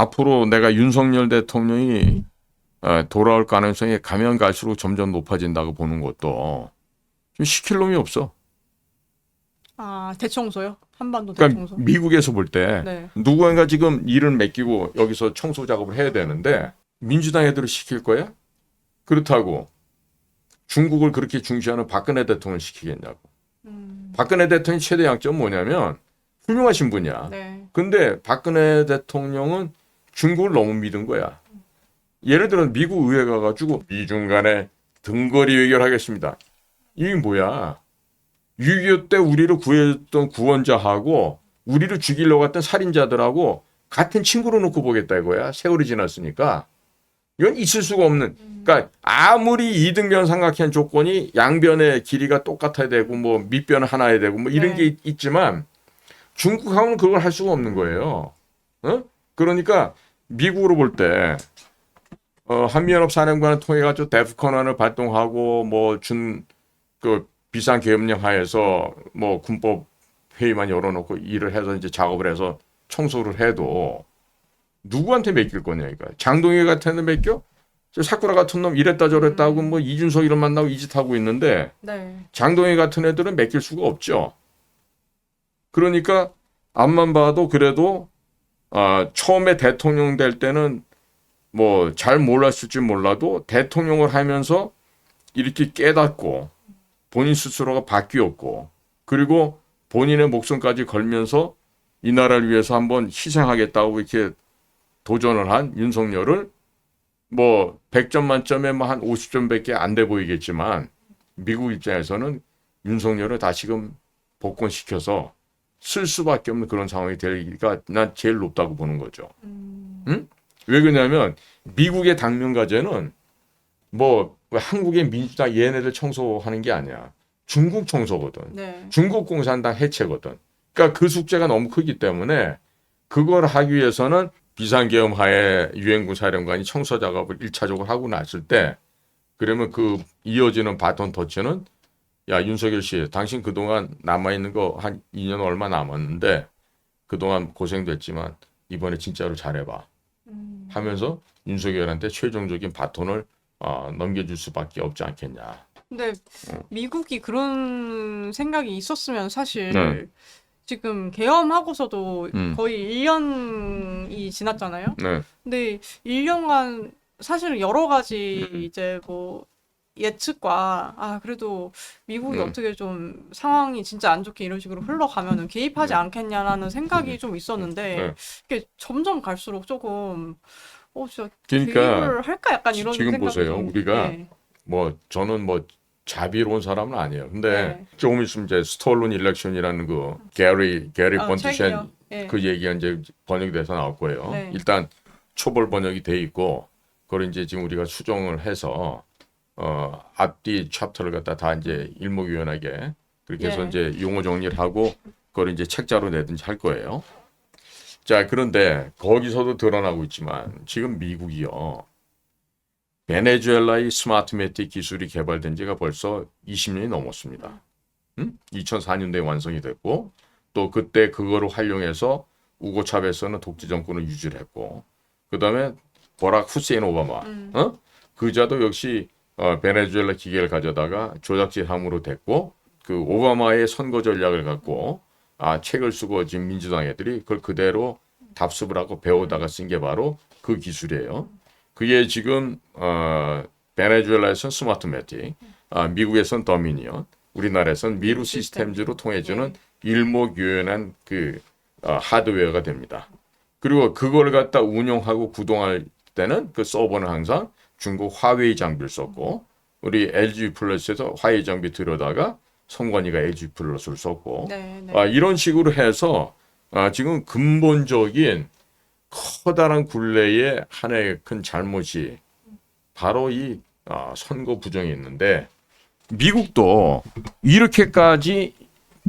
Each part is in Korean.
앞으로 내가 윤석열 대통령이 어, 돌아올 가능성이 가면 갈수록 점점 높아진다고 보는 것도 좀 시킬 놈이 없어. 아 대청소요? 한반도 그러니까 대청소. 미국에서 볼때 네. 누구가 지금 일을 맡기고 여기서 청소 작업을 해야 되는데 민주당 애들을 시킬 거야? 그렇다고 중국을 그렇게 중시하는 박근혜 대통령을 시키겠냐고. 음, 박근혜 대통령 최대 양점 뭐냐면 훌륭하신 분이야. 네. 근데 박근혜 대통령은 중국을 너무 믿은 거야. 예를 들어 미국 의회 가가지고 미중 간에 등거리 의결하겠습니다. 이게 뭐야? 6.25 때 우리를 구했던 구원자하고 우리를 죽이려고 했던 살인자들하고 같은 친구로 놓고 보겠다 이거야. 세월이 지났으니까. 이건 있을 수가 없는. 그러니까 아무리 이등변 삼각형 조건이 양변의 길이가 똑같아야 되고 뭐 밑변 하나야 되고 뭐 이런 네. 게 있- 있지만 중국하고는 그걸 할 수가 없는 거예요. 어? 그러니까 미국으로 볼 때 어, 한미연합 사령관을 통해 가지고 데프컨을 발동하고 뭐 준 그 비상 계엄령 하에서 뭐 군법 회의만 열어놓고 일을 해서 이제 작업을 해서 청소를 해도 누구한테 맡길 거냐 이거 장동희 같은 애 맡겨? 저 사쿠라 같은 놈 이랬다 저랬다 하고 뭐 이준석 이런 만나고 이 짓 하고 있는데 네. 장동희 같은 애들은 맡길 수가 없죠. 그러니까 앞만 봐도 그래도 아, 처음에 대통령 될 때는 뭐 잘 몰랐을지 몰라도 대통령을 하면서 이렇게 깨닫고 본인 스스로가 바뀌었고 그리고 본인의 목숨까지 걸면서 이 나라를 위해서 한번 희생하겠다고 이렇게 도전을 한 윤석열을 뭐 100점 만점에 뭐 한 50점밖에 안 돼 보이겠지만 미국 입장에서는 윤석열을 다시금 복권시켜서 쓸 수밖에 없는 그런 상황이 되기가 난 제일 높다고 보는 거죠. 음, 응? 왜 그러냐면 미국의 당면 과제는 뭐 한국의 민주당 얘네들 청소하는 게 아니야. 중국 청소거든. 네. 중국 공산당 해체거든. 그러니까 그 숙제가 너무 크기 때문에 그걸 하기 위해서는 비상계엄 하에 유엔군 사령관이 청소 작업을 일차적으로 하고 났을 때 그러면 그 이어지는 바톤 터치는 야 윤석열 씨 당신 그동안 남아있는 거 한 2년 얼마 남았는데 그동안 고생됐지만 이번에 진짜로 잘해봐 음, 하면서 윤석열한테 최종적인 바톤을 어, 넘겨줄 수밖에 없지 않겠냐. 근데 미국이 그런 생각이 있었으면 사실 네. 지금 계엄하고서도 음. 거의 1년이 지났잖아요. 네. 근데 1년간 사실은 여러 가지 음. 이제 뭐 예측과 아 그래도 미국이 네. 어떻게 좀 상황이 진짜 안 좋게 이런 식으로 흘러가면은 개입하지 네. 않겠냐라는 생각이 좀 있었는데 네. 이게 점점 갈수록 조금 어 진짜 그러니까 개입을 할까 약간 이런 지금 생각이 보세요. 좀- 우리가 네. 뭐 저는 뭐 자비로운 사람은 아니에요. 근데 네. 조금 있으면 이제 스톨론 일렉션이라는 그 게리 게리 아, 번티션 책이요. 예. 그 얘기가 이제 번역이 돼서 나올 거예요. 네. 일단 초벌 번역이 돼 있고 그걸 이제 지금 우리가 수정을 해서 어 앞뒤 챕터를 갖다 다 이제 일목요연하게 그렇게 해서 예. 이제 용어 정리를 하고 그걸 이제 책자로 내든지 할 거예요. 자 그런데 거기서도 드러나고 있지만 지금 미국이요. 베네수엘라의 스마트 매틱 기술이 개발된 지가 벌써 20년이 넘었습니다. 음? 2004년도에 완성이 됐고 또 그때 그거를 활용해서 우고 차베스는 독재 정권을 유지를 했고 그다음에 버락 후세인 오바마 음. 어? 그자도 역시 어, 베네수엘라 기계를 가져다가 조작질 함으로 됐고 그 오바마의 선거 전략을 갖고 아 책을 쓰고 지금 민주당 애들이 그걸 그대로 답습을 하고 배우다가 쓴 게 바로 그 기술이에요. 그게 지금 어, 베네수엘라에서는 스마트 매틱, 아, 미국에서는 더미니언, 우리나라에서는 미루 시스템즈로 통해주는 일목요연한 그 어, 하드웨어가 됩니다. 그리고 그걸 갖다 운용하고 구동할 때는 그 서버는 항상 중국 화웨이 장비를 썼고 우리 LG 플러스에서 화웨이 장비 들여다가 성관이가 LG 플러스를 썼고 네, 네. 아, 이런 식으로 해서 아, 지금 근본적인 커다란 굴레의 하나의 큰 잘못이 바로 이 아, 선거 부정이 있는데 미국도 이렇게까지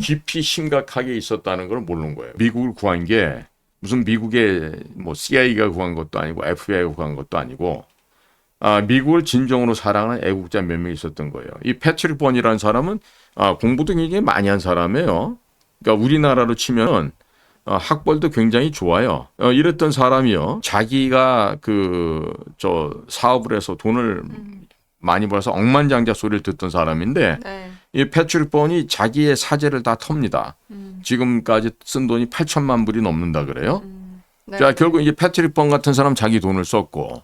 깊이 심각하게 있었다는 걸 모르는 거예요. 미국을 구한 게 무슨 미국의 뭐 CIA가 구한 것도 아니고 FBI가 구한 것도 아니고 아, 미국을 진정으로 사랑하는 애국자 몇 명 있었던 거예요. 이 패트릭 번이라는 사람은 아, 공부도 굉장히 많이 한 사람이에요. 그러니까 우리나라로 치면 어, 학벌도 굉장히 좋아요. 어, 이랬던 사람이요. 자기가 그 저 사업을 해서 돈을 음. 많이 벌어서 억만장자 소리를 듣던 사람인데 네. 이 패트릭 번이 자기의 사재를 다 텁니다. 음. 지금까지 쓴 돈이 8천만 불이 넘는다 그래요. 음. 네. 자 결국 이제 패트릭 번 같은 사람 자기 돈을 썼고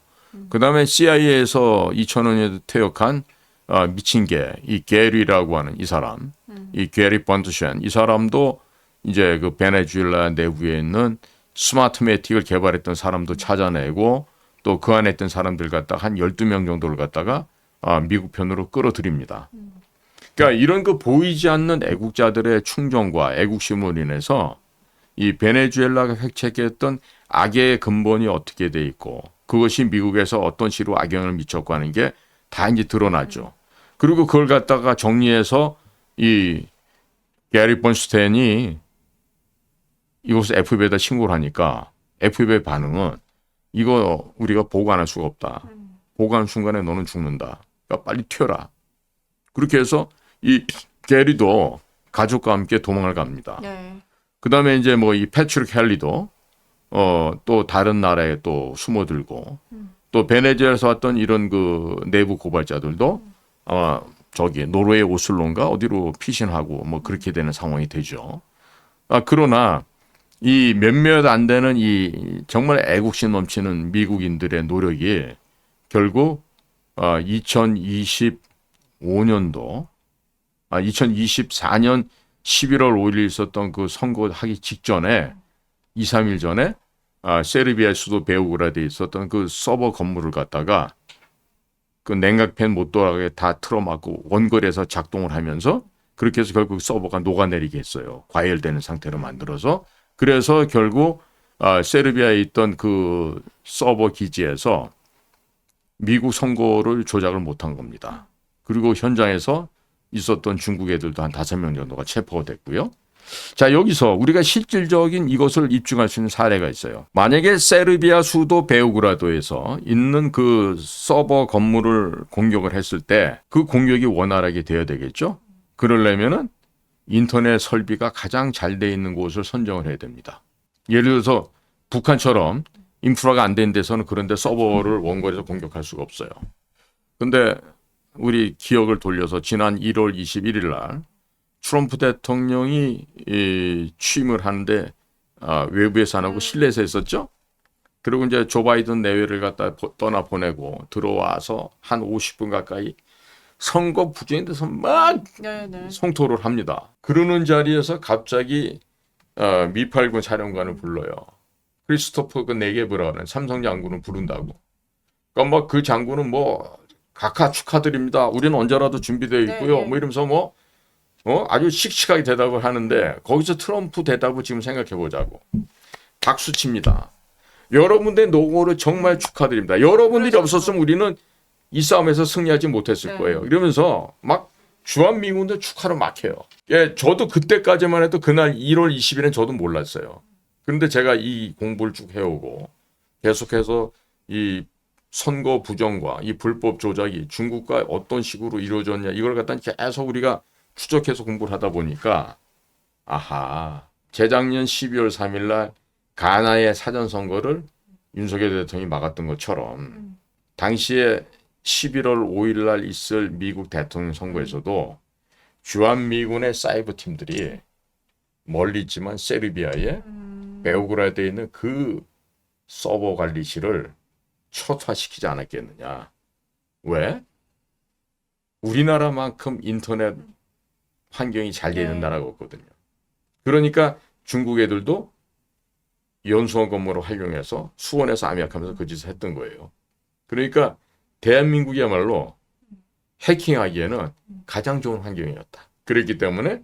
그 다음에 CIA에서 2000년에 퇴역한 아, 미친 개, 이 게리라고 하는 이 사람, 이 게리 번드쉔 이 사람도 이제 그 베네수엘라 내부에 있는 스마트매틱을 개발했던 사람도 찾아내고 또 그 안에 있던 사람들 갖다가 한 12명 정도를 갖다가 아, 미국 편으로 끌어들입니다. 그러니까 이런 그 보이지 않는 애국자들의 충정과 애국심으로 인해서 이 베네수엘라가 획책했던 악의 근본이 어떻게 돼 있고 그것이 미국에서 어떤 식으로 악영향을 미쳤고 하는 게 다 이제 드러나죠. 그리고 그걸 갖다가 정리해서 이 게리 번스텐이 이것을 FBI에다 신고를 하니까 FBI의 반응은 이거 우리가 보관할 수가 없다. 보관 순간에 너는 죽는다. 그러니까 빨리 튀어라. 그렇게 해서 이 게리도 가족과 함께 도망을 갑니다. 네. 그 다음에 이제 뭐 이 패트릭 헬리도 어 또 다른 나라에 또 숨어들고 또 베네즈엘에서 왔던 이런 그 내부 고발자들도 아마 저기 노르웨이 오슬로인가 어디로 피신하고 뭐 그렇게 되는 상황이 되죠. 아 그러나 이 몇몇 안 되는 이 정말 애국심 넘치는 미국인들의 노력이 결국 아 2025년도 아 2024년 11월 5일 있었던 그 선거하기 직전에 2, 3일 전에 아, 세르비아 수도 베오그라드에 있었던 그 서버 건물을 갖다가 그 냉각팬 못 돌아가게 다 틀어막고 원거리에서 작동을 하면서 그렇게 해서 결국 서버가 녹아내리게 했어요. 과열되는 상태로 만들어서 그래서 결국 아, 세르비아에 있던 그 서버 기지에서 미국 선거를 조작을 못한 겁니다. 그리고 현장에서 있었던 중국 애들도 한 다섯 명 정도가 체포가 됐고요. 자, 여기서 우리가 실질적인 이것을 입증할 수 있는 사례가 있어요. 만약에 세르비아 수도 베오그라도에서 있는 그 서버 건물을 공격을 했을 때 그 공격이 원활하게 되어야 되겠죠? 그러려면은 인터넷 설비가 가장 잘 돼 있는 곳을 선정을 해야 됩니다. 예를 들어서 북한처럼 인프라가 안 된 데서는 그런데 서버를 원거리에서 공격할 수가 없어요. 근데 우리 기억을 돌려서 지난 1월 21일 날 트럼프 대통령이 이 취임을 하는데 아, 외부에서 안 하고 실내에서 했었죠. 그리고 이제 조 바이든 내외를 갖다 보- 떠나 보내고 들어와서 한 50분 가까이 선거 부정에 대해서 막 네, 네. 성토를 합니다. 그러는 자리에서 갑자기 어, 미팔군 사령관을 불러요. 크리스토퍼 그 네게브라는 삼성 장군을 부른다고. 그러니까 뭐 그 장군은 뭐 각하 축하드립니다. 우리는 언제라도 준비되어 있고요. 네, 네. 뭐 이러면서 뭐 어? 아주 씩씩하게 대답을 하는데 거기서 트럼프 대답을 지금 생각해 보자고. 박수 칩니다. 여러분들의 노고를 정말 축하드립니다. 여러분들이 그렇죠. 없었으면 우리는 이 싸움에서 승리하지 못했을 네. 거예요. 이러면서 막 주한미군들 축하를 막 해요. 예, 저도 그때까지만 해도 그날 1월 20일엔 저도 몰랐어요. 그런데 제가 이 공부를 쭉 해오고 계속해서 이 선거 부정과 이 불법 조작이 중국과 어떤 식으로 이루어졌냐 이걸 갖다 계속 우리가 추적해서 공부를 하다 보니까 아하 재작년 12월 3일 날 가나의 사전 선거를 윤석열 대통령이 막았던 것처럼 당시에 11월 5일 날 있을 미국 대통령 선거에서도 주한 미군의 사이버 팀들이 멀리 있지만 세르비아에 음. 베오그라드에 있는 그 서버 관리실을 초토화시키지 않았겠느냐. 왜? 우리나라만큼 인터넷 환경이 잘 되어 있는 네. 나라가 없거든요. 그러니까 중국 애들도 연수원 건물을 활용해서 수원에서 암약하면서 그 짓을 했던 거예요. 그러니까 대한민국이야말로 해킹하기에는 가장 좋은 환경이었다. 그랬기 때문에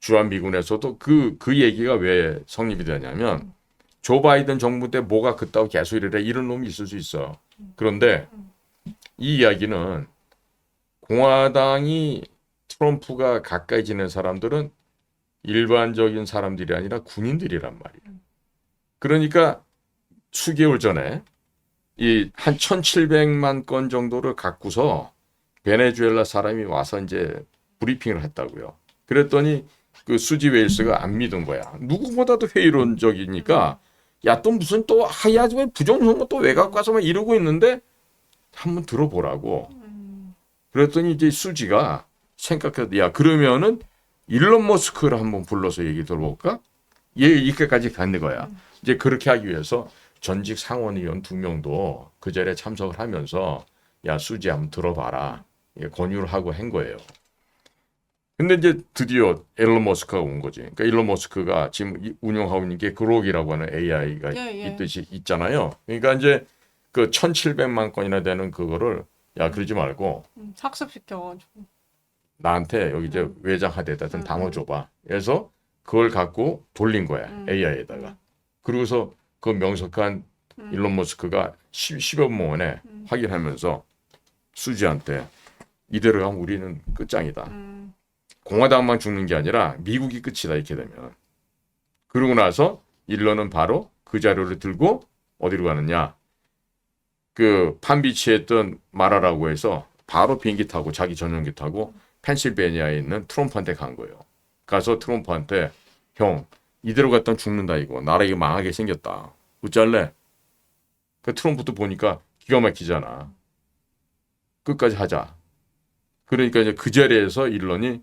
주한미군에서도 그, 그 얘기가 왜 성립이 되냐면 조 바이든 정부 때 뭐가 그따고 계속 이래 이런 놈이 있을 수 있어. 그런데 이 이야기는 공화당이 트럼프가 가까이 지낸 사람들은 일반적인 사람들이 아니라 군인들이란 말이에요. 그러니까 수개월 전에 이 한 1,700만 건 정도를 갖고서 베네수엘라 사람이 와서 이제 브리핑을 했다고요. 그랬더니 그 수지 웨일스가 안 믿은 거야. 누구보다도 회의론적이니까 야 또 무슨 또 하야 왜 부정선거 또 왜 갖고 와서 막 이러고 있는데 한번 들어보라고. 그랬더니 이제 수지가 생각해도 야 그러면은 일론 머스크를 한번 불러서 얘기 들어볼까? 얘 이렇게까지 가는 거야. 이제 그렇게 하기 위해서 전직 상원의원 두 명도 그 자리에 참석을 하면서 야 수지 한번 들어봐라 예, 권유를 하고 한 거예요. 근데 이제 드디어 일론 머스크가 온 거지. 그러니까 일론 머스크가 지금 이- 운영하고 있는 게 그록이라고 하는 AI가 예, 예. 있듯이 있잖아요. 그러니까 이제 그 1,700만 건이나 되는 그거를 야 그러지 말고 음, 학습시켜가지고. 나한테 여기 이제 외장 하드에다 좀 담아줘봐. 그래서 그걸 갖고 돌린 거야 음. AI에다가. 그러고서 그 명석한 음. 일론 머스크가 10, 10 여 분 만에 확인하면서 수지한테 이대로 가면 우리는 끝장이다. 음, 공화당만 죽는 게 아니라 미국이 끝이다 이렇게 되면. 그러고 나서 일론은 바로 그 자료를 들고 어디로 가느냐? 그 판비치에 있던 마라라고 해서 바로 비행기 타고 자기 전용기 타고 펜실베니아에 있는 트럼프한테 간 거예요. 가서 트럼프한테 형 이대로 갔다 죽는다 이거 나라 이거 망하게 생겼다. 어쩔래? 그 트럼프도 보니까 기가 막히잖아. 끝까지 하자. 그러니까 이제 그 자리에서 일론이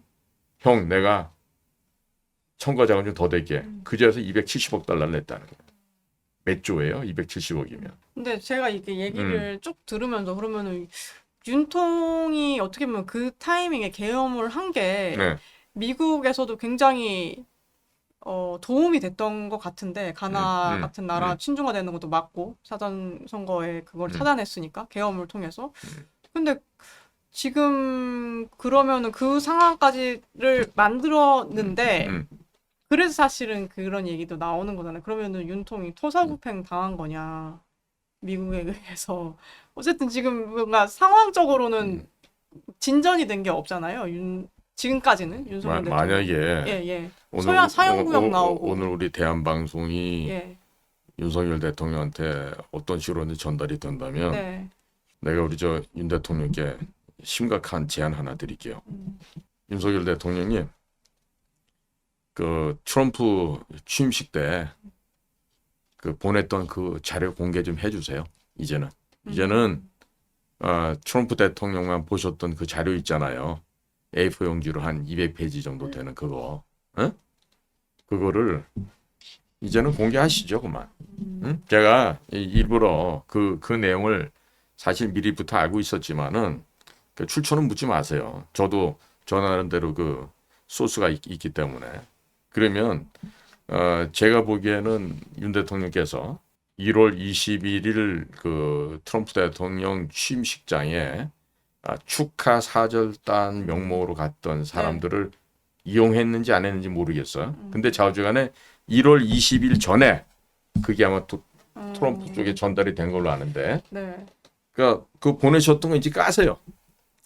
형 내가 청과 자금 좀더 댈게. 그 자리에서 270억 달러를 냈다는 거예요. 몇 조예요? 270억이면. 근데 제가 이게 얘기를 음. 쭉 들으면서 그러면은 윤통이 어떻게 보면 그 타이밍에 계엄을 한 게 네. 미국에서도 굉장히 어, 도움이 됐던 것 같은데 가나 음, 음, 같은 나라 음. 친중화되는 것도 막고 사전 선거에 그걸 음. 차단했으니까 계엄을 통해서 근데 지금 그러면은 그 상황까지를 만들었는데 음. 그래서 사실은 그런 얘기도 나오는 거잖아요. 그러면은 윤통이 토사구팽 당한 거냐 미국에 의해서 어쨌든 지금 뭔가 상황적으로는 진전이 된 게 없잖아요. 윤 지금까지는 마, 윤석열 대통령. 만약에 예, 예. 서양- 사형구역 나오고. 오늘 우리 대한 방송이 예. 윤석열 대통령한테 어떤 식으로든 전달이 된다면 네. 내가 우리 저 윤 대통령께 심각한 제안 하나 드릴게요. 음. 윤석열 대통령이 그 트럼프 취임식 때 그 보냈던 그 자료 공개 좀 해주세요. 이제는 이제는 어, 트럼프 대통령만 보셨던 그 자료 있잖아요. A4 용지로 한 200페이지 정도 되는 그거, 응? 그거를 이제는 공개하시죠, 그만. 응? 제가 이- 일부러 그 그 내용을 사실 미리부터 알고 있었지만은 그 출처는 묻지 마세요. 저도 저 나름대로 그 소스가 있, 기 때문에 그러면 어, 제가 보기에는 윤 대통령께서 1월 21일 그 트럼프 대통령 취임식장에 아, 축하 사절단 명목으로 갔던 사람들을 이용했는지 안 했는지 모르겠어요. 근데 좌우지간에 1월 20일 전에 그게 아마 또 트럼프 음. 쪽에 전달이 된 걸로 아는데 네. 그러니까 그 보내셨던 거 이제 까세요.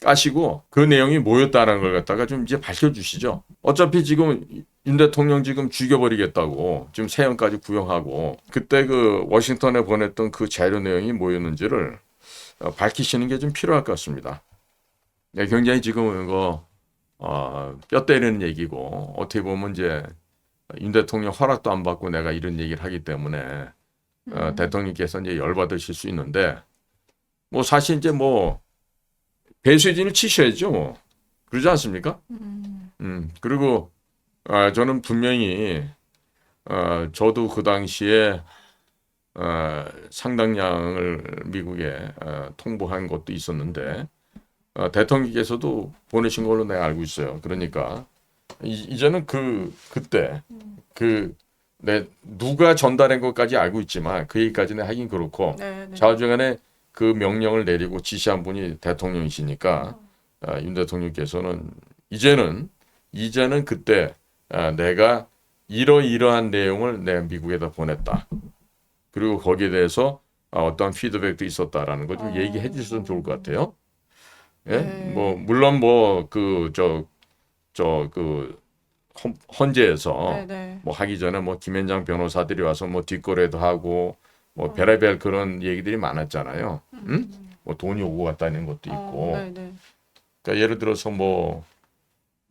까시고 그 내용이 뭐였다는 걸 갖다가 좀 이제 밝혀주시죠. 어차피 지금 윤 대통령 지금 죽여버리겠다고 지금 세형까지 구형하고 그때 그 워싱턴에 보냈던 그 자료 내용이 뭐였는지를 어, 밝히시는 게 좀 필요할 것 같습니다. 네, 굉장히 지금 이거 어, 뼈 때리는 얘기고 어떻게 보면 이제 윤 대통령 허락도 안 받고 내가 이런 얘기를 하기 때문에 어, 대통령께서 이제 열받으실 수 있는데 뭐 사실 이제 뭐 배수진을 치셔야죠. 뭐. 그러지 않습니까? 음 그리고 아, 저는 분명히 어, 저도 그 당시에 어, 상당량을 미국에 어, 통보한 것도 있었는데 어, 대통령께서도 보내신 걸로 내가 알고 있어요. 그러니까 이, 이제는 그 그때 그 내 누가 전달한 것까지 알고 있지만 그 얘기까지는 하긴 그렇고 네, 네. 좌우중간에 그 명령을 내리고 지시한 분이 대통령이시니까 아, 윤 대통령께서는 이제는 이제는 그때 아, 내가 이러이러한 내용을 내 미국에다 보냈다. 그리고 거기에 대해서 아, 어떤 피드백도 있었다라는 걸좀 어. 얘기해 주셨으면 좋을 것 같아요. 예? 네. 뭐 물론 뭐 그 저 저 그 헌재에서 네, 네. 뭐 하기 전에 뭐 김현장 변호사들이 와서 뭐 뒷거래도 하고 뭐 별의별 그런 얘기들이 많았잖아요. 응? 뭐 돈이 오고 갔다는 것도 있고. 어, 네, 네. 그러니까 예를 들어서 뭐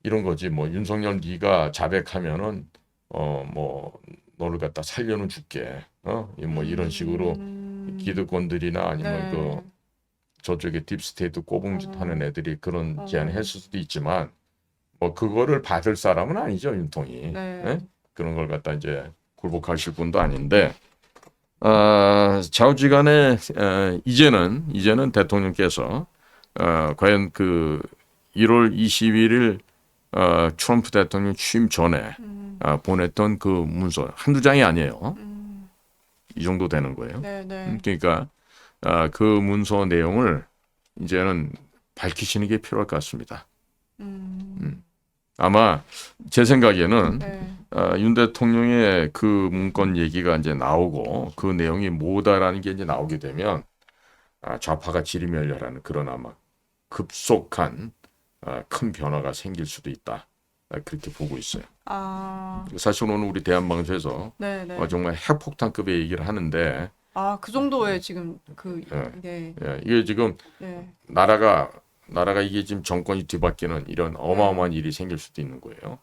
이런 거지. 뭐 윤석열 네가 자백하면은 어 뭐 너를 갖다 살려는 줄게. 어 뭐 이런 식으로 음. 기득권들이나 아니면 네. 그 저쪽에 딥스테이트 꼬봉짓 어. 하는 애들이 그런 어. 제안을 했을 수도 있지만 뭐 그거를 받을 사람은 아니죠 윤통이 네. 예? 그런 걸 갖다 이제 굴복하실 분도 아닌데 아, 좌우지간에 에, 이제는 이제는 대통령께서 어, 과연 그 1월 21일 어, 트럼프 대통령 취임 전에 음. 아, 보냈던 그 문서 한두 장이 아니에요 음. 이 정도 되는 거예요. 네, 네. 음, 그러니까 아, 그 문서 내용을 이제는 밝히시는 게 필요할 것 같습니다. 음. 아마 제 생각에는 네. 아, 윤 대통령의 그 문건 얘기가 이제 나오고 그 내용이 뭐다라는 게 이제 나오게 되면 아, 좌파가 지리멸렬하는 그런 아마 급속한 아, 큰 변화가 생길 수도 있다. 아, 그렇게 보고 있어요. 아, 사실 오늘 우리 대한방송에서 네, 네. 어, 정말 핵폭탄급의 얘기를 하는데 아, 그 정도의 지금 그 네. 이게 예, 이게 지금 네. 나라가 나라가 이게 지금 정권이 뒤바뀌는 이런 어마어마한 일이 생길 수도 있는 거예요.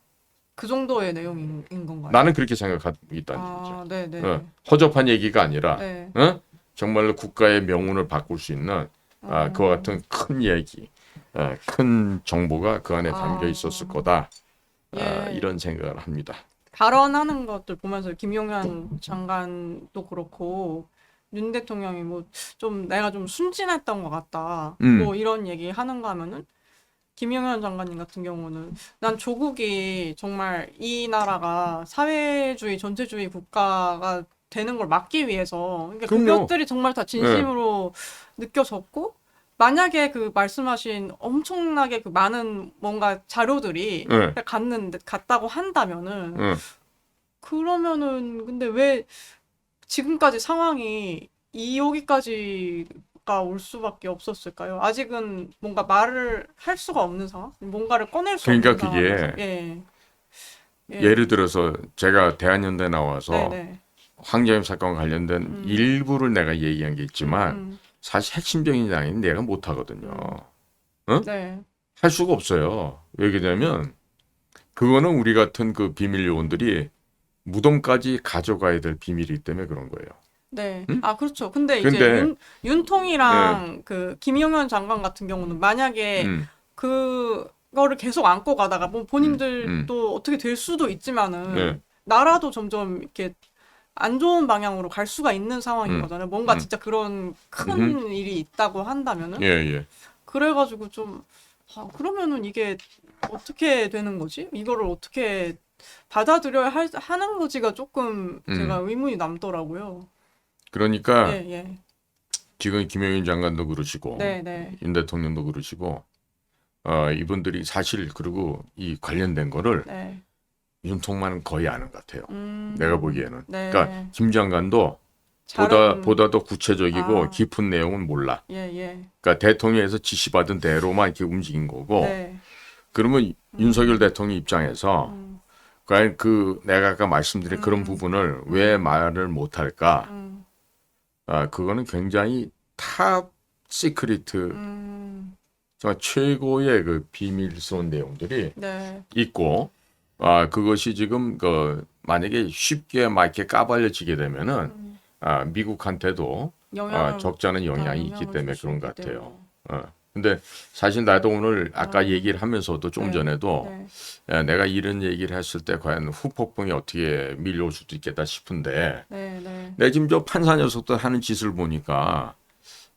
그 정도의 내용인 인 건가요? 나는 그렇게 생각하고 있다는 아, 얘기죠. 네, 네. 어, 허접한 얘기가 아니라 네. 어? 정말로 국가의 명운을 바꿀 수 있는 아, 어. 그와 같은 큰 얘기, 아, 큰 정보가 그 안에 담겨 아. 있었을 거다. 아, 예. 이런 생각을 합니다. 발언하는 것들 보면서 김용현 장관도 그렇고 윤 대통령이 뭐 좀 내가 좀 순진했던 것 같다. 음. 뭐 이런 얘기 하는가 하면은 김용현 장관님 같은 경우는 난 조국이 정말 이 나라가 사회주의 전체주의 국가가 되는 걸 막기 위해서 그러니까 그럼요. 그것들이 정말 다 진심으로 느껴졌고 만약에 그 말씀하신 엄청나게 그 많은 뭔가 자료들이 네. 갔는데 갔다고 한다면은 응. 그러면은 근데 왜 지금까지 상황이 이 여기까지 가 올 수밖에 없었을까요? 아직은 뭔가 말을 할 수가 없는 상황? 뭔가를 꺼낼 수 그러니까 없는 그게 상황에서 예. 예. 예를 들어서 제가 대한연대 나와서 네네. 황자임 사건 관련된 음. 일부를 내가 얘기한 게 있지만 음, 사실 핵심적인 장은 내가 못 하거든요. 음. 네. 할 수가 없어요. 왜 그러냐면 그거는 우리 같은 그 비밀 요원들이 무덤까지 가져가야 될 비밀이기 때문에 그런 거예요. 네. 음? 아, 그렇죠. 근데 이제 근데- 윤, 윤통이랑 그 김용현 장관 같은 경우는 만약에 음, 그거를 계속 안고 가다가 뭐 본인들도 음, 어떻게 될 수도 있지만은 네. 나라도 점점 이렇게 안 좋은 방향으로 갈 수가 있는 상황인 음. 거잖아요. 뭔가 음. 진짜 그런 큰 일이 있다고 한다면은 예, 예. 그래가지고 좀 아, 그러면은 이게 어떻게 되는 거지? 이거를 어떻게 받아들여야 할, 하는 거지가 조금 음. 제가 의문이 남더라고요. 그러니까 예, 예. 지금 김영윤 장관도 그러시고 네, 네. 윤 대통령도 그러시고 어, 이분들이 사실 그리고 이 관련된 거를 네. 윤통만은 거의 아는 것 같아요. 음, 내가 보기에는. 네. 그러니까 김 장관도 보다 잘은- 보다 더 구체적이고 아. 깊은 내용은 몰라. 예, 예. 그러니까 대통령에서 지시받은 대로만 이렇게 움직인 거고. 네. 그러면 윤석열 대통령 입장에서 음, 과연 그 내가 아까 말씀드린 그런 음. 부분을 왜 말을 못할까? 음, 아 그거는 굉장히 탑 시크리트 음, 정말 최고의 그 비밀스러운 내용들이 네. 있고 아 그것이 지금 그 만약에 쉽게 막 이렇게 까발려지게 되면은 음, 아 미국한테도 영향을 아, 적지 않은 영향이 영향을 있기 줄 때문에 수 그런 것 같아요. 어. 근데 사실 나도 오늘 아까 아. 얘기를 하면서도 좀 네. 전에도 네. 야, 내가 이런 얘기를 했을 때 과연 후폭풍이 어떻게 밀려올 수도 있겠다 싶은데 네, 네. 내 지금 저 판사 녀석들 하는 짓을 보니까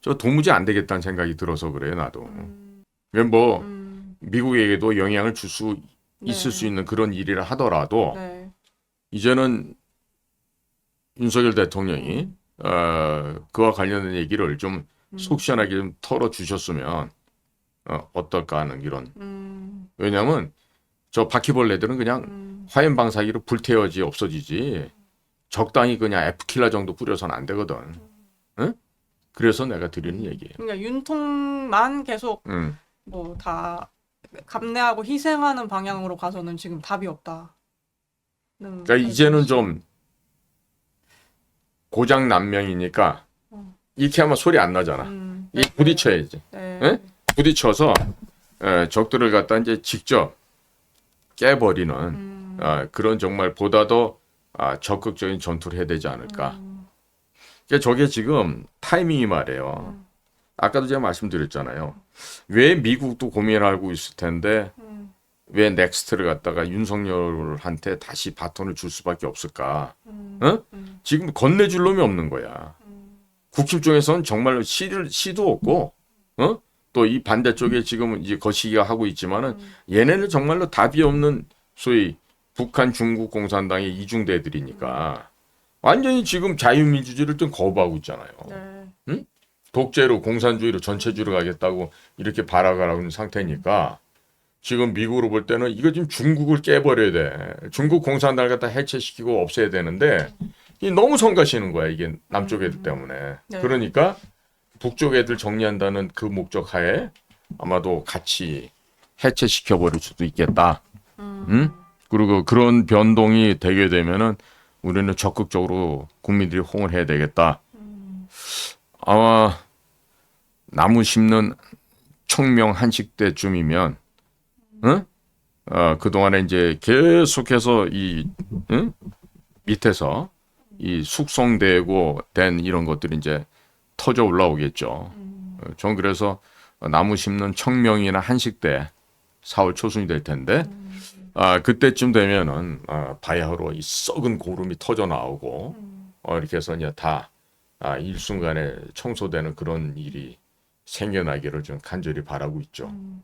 저 도무지 안 되겠다는 생각이 들어서 그래요 나도. 음, 그뭐 음, 미국에게도 영향을 줄 수 있을 네. 수 있는 그런 일이라 하더라도 네. 이제는 윤석열 대통령이 어, 그와 관련된 얘기를 좀 음, 속 시원하게 좀 털어 주셨으면 어, 어떨까 하는 이런 음, 왜냐하면 저 바퀴벌레들은 그냥 음, 화염 방사기로 불태워지 없어지지 적당히 그냥 F킬러 정도 뿌려서는 안 되거든. 응? 그래서 내가 드리는 얘기예요. 그러니까 윤통만 계속 응. 뭐다 감내하고 희생하는 방향으로 가서는 지금 답이 없다. 그러니까 이제는 좀 고장 난명이니까 어. 이렇게 하면 소리 안 나잖아. 음, 이 부딪혀야지. 네. 예? 부딪혀서 에, 적들을 갖다 이제 직접 깨버리는 음. 아, 그런 정말 보다 더 아, 적극적인 전투를 해야 되지 않을까. 음. 그러니까 저게 지금 타이밍이 말이에요. 음. 아까도 제가 말씀드렸잖아요. 왜 미국도 고민하고 있을 텐데 음. 왜 넥스트를 갖다가 윤석열한테 다시 바톤을 줄 수밖에 없을까? 음. 어? 음. 지금 건네줄 놈이 없는 거야. 음. 국힘 쪽에서는 정말로 시를 시도 없고, 어? 또 이 반대쪽에 지금 이제 거시기가 하고 있지만은 음. 얘네는 정말로 답이 없는 소위 북한 중국 공산당의 이중대들이니까 완전히 지금 자유민주주의를 좀 거부하고 있잖아요. 네. 독재로 공산주의로 전체주의로 가겠다고 이렇게 발악하고 있는 상태니까 지금 미국으로 볼 때는 이거 지금 중국을 깨버려야 돼. 중국 공산당을 갖다 해체시키고 없애야 되는데 이 너무 성가시는 거야 이게 남쪽 애들 때문에. 네. 그러니까 북쪽 애들 정리한다는 그 목적 하에 아마도 같이 해체시켜 버릴 수도 있겠다. 음. 응? 그리고 그런 변동이 되게 되면은 우리는 적극적으로 국민들이 호응을 해야 되겠다. 음. 아마 나무 심는 청명 한식 때쯤이면, 응? 어, 그동안에 이제 계속해서 이, 응? 밑에서 이 숙성되고 된 이런 것들이 이제 터져 올라오겠죠. 음. 어, 전 그래서 나무 심는 청명이나 한식 때 4월 초순이 될 텐데, 아, 그때쯤 되면은, 아, 바야흐로 이 썩은 고름이 터져 나오고, 음. 어, 이렇게 해서 이제 다, 아, 일순간에 청소되는 그런 일이 생겨나기를 좀 간절히 바라고 있죠. 음.